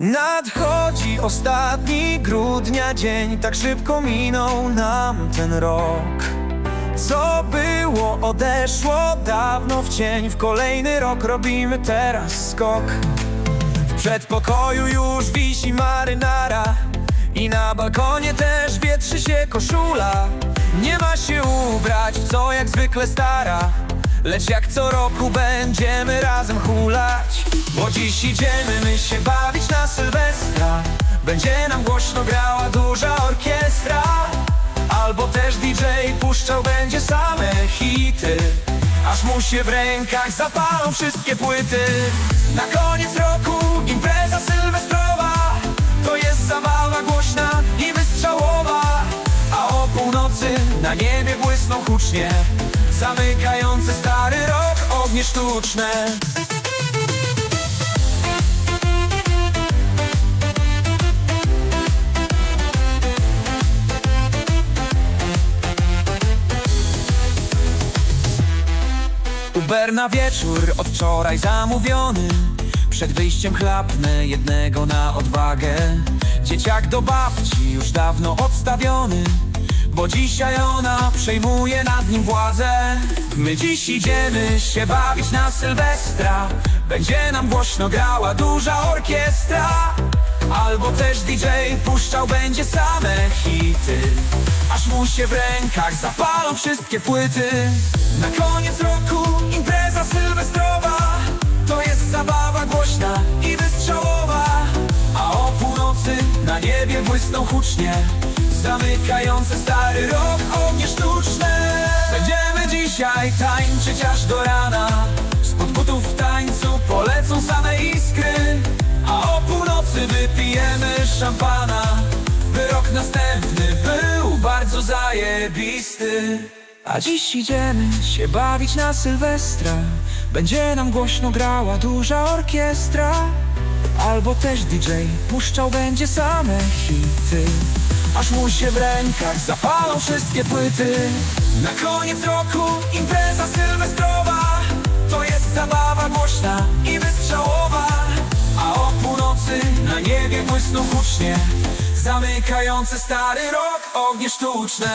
Nadchodzi ostatni grudnia dzień, tak szybko minął nam ten rok. Co było, odeszło dawno w cień, w kolejny rok robimy teraz skok. W przedpokoju już wisi marynara i na balkonie też wietrzy się koszula. Nie ma się ubrać w co jak zwykle stara, lecz jak co roku będziemy razem hulać. Bo dziś idziemy my się bawić na Sylwestra, będzie nam głośno grała duża orkiestra. Albo też DJ puszczał będzie same hity Aż mu się w rękach zapalą wszystkie płyty Na koniec roku impreza sylwestrowa To jest zabawa głośna i wystrzałowa A o północy na niebie błysną hucznie Zamykające stary rok ognie sztuczne. Uber na wieczór od wczoraj zamówiony. Przed wyjściem chlapnę jednego na odwagę. Dzieciak do babci już dawno odstawiony Bo dzisiaj ona przejmuje nad nim władzę. My dziś idziemy się bawić na Sylwestra. Będzie nam głośno grała duża orkiestra. Albo też DJ puszczał będzie same hity. Aż mu się w rękach zapalą wszystkie płyty. Na koniec roku impreza sylwestrowa. To jest zabawa głośna i wystrzałowa. A o północy na niebie błysną hucznie Zamykające stary rok ognie sztuczne Będziemy dzisiaj tańczyć aż do rana. Spod butów w tańcu polecą same iskry. A o północy wypijemy szampana By rok następny był bardzo zajebisty. A dziś idziemy się bawić na Sylwestra. Będzie nam głośno grała duża orkiestra. Albo też DJ puszczał będzie same hity Aż mu się w rękach zapalą wszystkie płyty. Na koniec roku impreza sylwestrowa. To jest zabawa głośna i wystrzałowa. A o północy na niebie błysną hucznie Zamykające stary rok ognie sztuczne